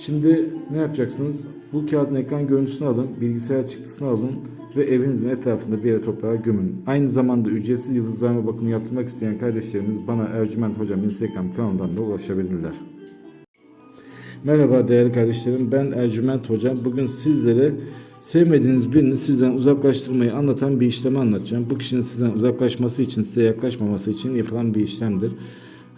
Şimdi ne yapacaksınız? Bu kağıdın ekran görüntüsünü alın, bilgisayar çıktısını alın ve evinizin etrafında bir yere toprağa gömün. Aynı zamanda ücretsiz yıldızlarma bakımı yaptırmak isteyen kardeşlerimiz bana Ercüment Hocam Instagram kanalından da ulaşabilirler. Merhaba değerli kardeşlerim ben Ercüment Hocam. Bugün sizlere sevmediğiniz birini sizden uzaklaştırmayı anlatan bir işlemi anlatacağım. Bu kişinin sizden uzaklaşması için, size yaklaşmaması için yapılan bir işlemdir.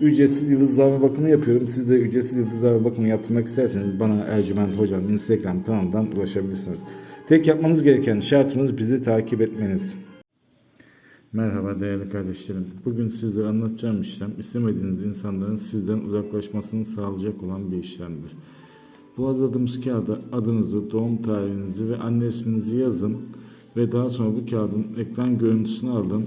ücretsiz yıldızlama bakımı yapıyorum. Siz de ücretsiz yıldızlama bakımı yaptırmak isterseniz bana Ercüment Hocam Instagram kanalından ulaşabilirsiniz. Tek yapmanız gereken şartımız bizi takip etmeniz. Merhaba değerli kardeşlerim. Bugün sizlere anlatacağım işlem istemediğiniz insanların sizden uzaklaşmasını sağlayacak olan bir işlemdir. Bu hazırladığımız kağıda adınızı, doğum tarihinizi ve anne isminizi yazın ve daha sonra bu kağıdın ekran görüntüsünü alın,